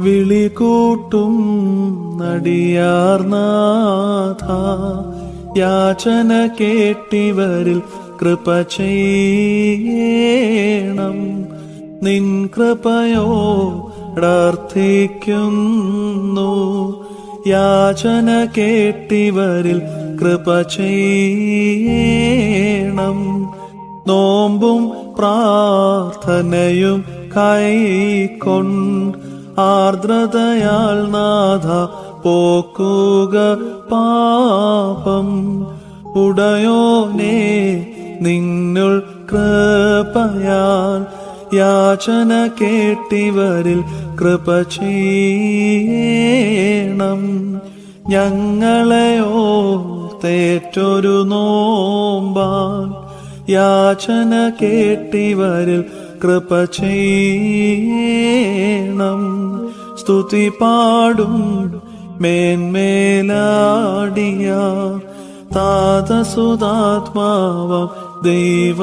വിളികൂട്ടും നടിയാർനാഥ യാചന കേട്ടിവരിൽ കൃപ ചെയ്യണം. നിൻ കൃപയോ കൃപയോടർത്ഥിക്കുന്നു. യാചന കേട്ടിവരിൽ കൃപ ചെയ്യണം. നോമ്പും പ്രാർത്ഥനയും കൈക്കൊണ്ട് ആർദ്രതയാൽ നാഥ പോക്കുക പാപം. ഉടയോനേ നിന്നുൾ കൃപയാൽ യാചന കേട്ടിവരിൽ കൃപ ചെയ്യണം. ഞങ്ങളെയോ തേറ്റൊരു നോമ്പാൻ യാചന കേട്ടിവരിൽ കൃപ ചെയ്യണം സ്തുതി പാടും മേന്മേലാടിയ താതസുതാത്മാവം ദൈവത്തിന്ന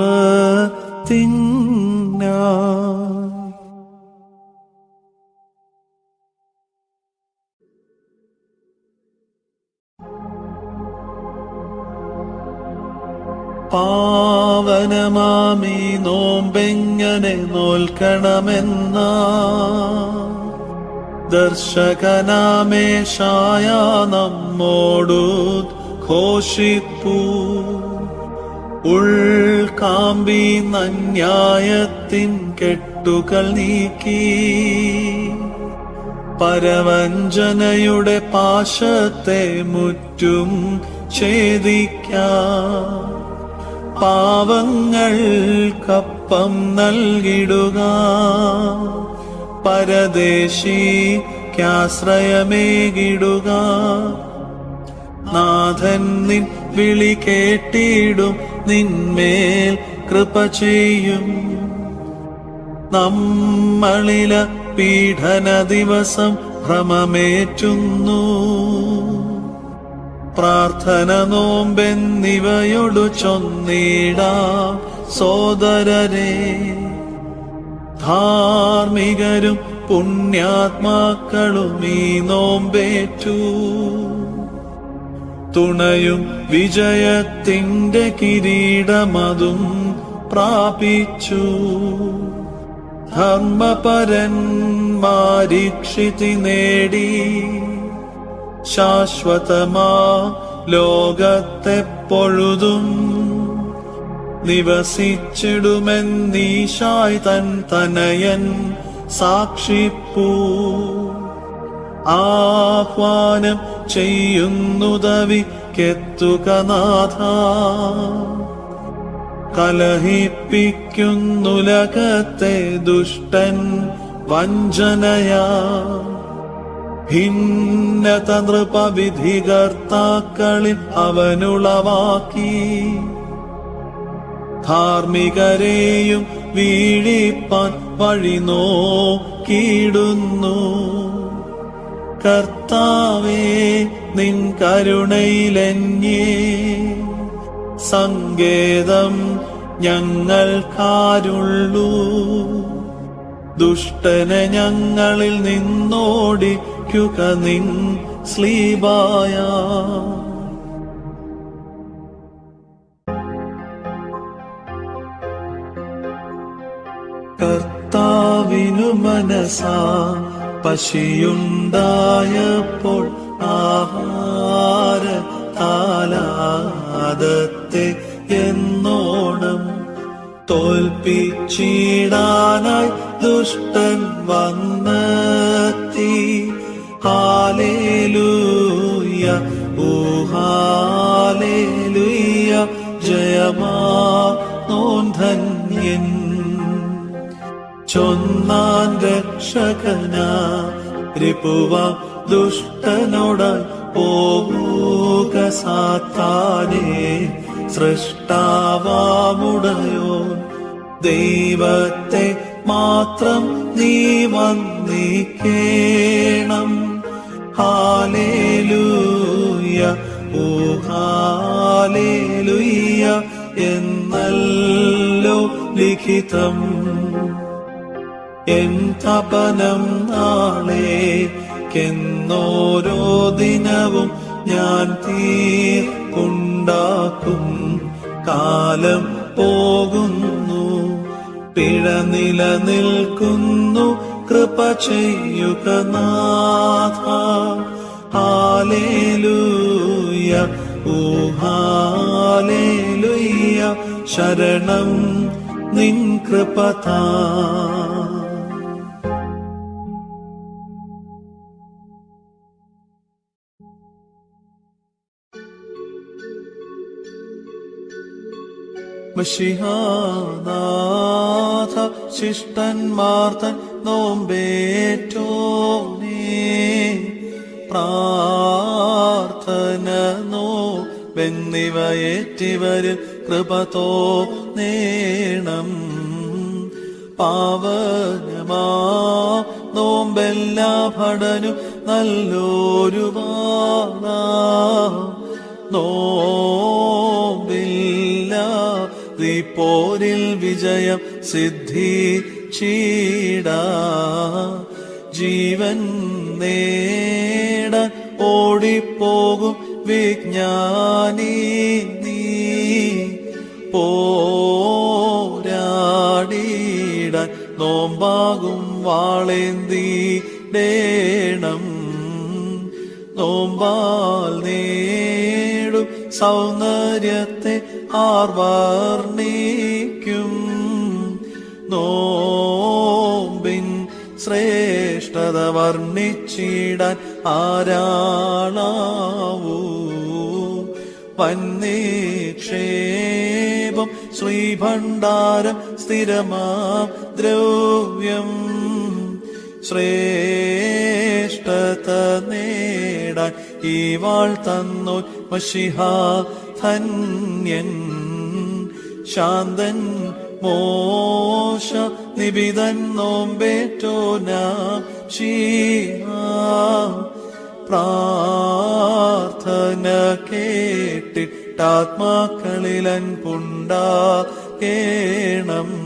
പാവനമാമി നോമ്പെങ്ങനെ നോൽക്കണമെന്ന. ദർശകനാമേശായ നമ്മോടു ഘോഷിപ്പൂ. ഉൾക്കാമ്പി നന്യായത്തിൻ കെട്ടുകൾ നീക്കി. പരവഞ്ചനയുടെ പാശത്തെ മുറ്റും ഛേദിക്കാം. പാവങ്ങൾക്കപ്പം നൽകിടുക. പരദേശിക്കാശ്രയമേകിടുക നാഥൻ നിൻ വിളി കേട്ടിടും നിന്മേൽ കൃപ ചെയ്യും. നമ്മളില പീഡന ദിവസം ഭ്രമമേറ്റുന്നു. പ്രാർത്ഥന നോമ്പെന്നിവയൊടു ചൊന്നിടാം സോദരരെ. ധാർമ്മികരും പുണ്യാത്മാക്കളും ഈ നോമ്പേറ്റു. തുണയും വിജയത്തിന്റെ കിരീടമതും പ്രാപിച്ചു. ധർമ്മപരന്മാരീക്ഷിതി നേടി. ശാശ്വതമാ ലോകത്തെ പൊഴുതും നിവസിച്ചിടുമെന്നീശായ് തൻ തനയൻ സാക്ഷിപ്പൂ. ആഹ്വാനം ചെയ്യുന്നുതവിക്കെത്തുക നാഥ. കലഹിപ്പിക്കുന്നുലകത്തെ ദുഷ്ടൻ വഞ്ചനയാ. ഭിന്നത നൃപവിധികർത്താക്കളിൽ അവനുളവാക്കി. ധാർമ്മികരെയും വീഴിപ്പാൻ വഴി നോക്കിയിടുന്നു. കർത്താവേ നിൻ കരുണയിലെന്നേ സങ്കേതം ഞങ്ങൾക്കാരുള്ളൂ. ദുഷ്ടനെ ഞങ്ങളിൽ നിന്നോടിക്കുക നിൻ സ്ലീബായ കർത്താവിനു മനസാ പശിയുണ്ടായപ്പോൾ ആഹാര താലാദത്തെ എന്നോണം തോൽപ്പിച്ചിടാനായി ദുഷ്ടൻ വന്നെത്തി. ഹാലേലൂയ ഓ ഹാലേലൂയ ജയമാ നോന്ധന്യൻ ധന്യൻ ചൊന്നാൻ രക്ഷകന രിപുവ ദുഷ്ടനോടായി പോവുക സാത്താനേ. സൃഷ്ടാവാമുടയോ ദൈവത്തെ മാത്രം നീ വന്നിക്കേണം. ഹാലേലൂയ ഓ ഹാലേലൂയ എന്നല്ലോ ലിഖിതം. എൻ തപനം നാളേക്കെന്നോരോ ദിനവും ഞാൻ തീർക്കുണ്ടാക്കും കാലം പോകുന്നു പിഴ നിലനിൽക്കുന്നു. കൃപ ചെയ്യുക നാഥ. ഹാലേലൂയ. ഓ ഹാലേലൂയ. ശരണം നിൻ കൃപതാ മഷിഹാനാഥ ശിഷ്ടന്മാർത്തൻ നോമ്പേറ്റോനേ പ്രാർത്ഥന നോബെന്നിവയേറ്റിവര് കൃപതോ നേണം പാവനമാ നോമ്പെല്ലാ ഭടനു നല്ലൊരു നോ വിജയം സിദ്ധി ചീട ജീവൻ നേട ഓടിപ്പോകും വിജ്ഞാനി നീ. പോരാടിടാൻ നോമ്പാകും വാളേന്തിടേണം നോമ്പാൽ നേടും സൗന്ദര്യത്തെ ആർ വർണിക്കും നോമ്പിൻ ശ്രേഷ്ഠത വർണിച്ചിടാൻ ആരാണാവൂ? വന്നേക്ഷേപം ശ്രീഭണ്ഡാരം സ്ഥിരമാ ദ്രവ്യം ശ്രേഷ്ഠത നേടാൻ ഈ വാൾ തന്നു മഷിഹ ധന്യൻ. ശാന്തൻ മോശ നിബിതൻ നോമ്പേറ്റോ ശീഹാ. പ്രാർത്ഥന കേട്ടിട്ടാത്മാക്കളിലൻ പുണ്ടാകേണം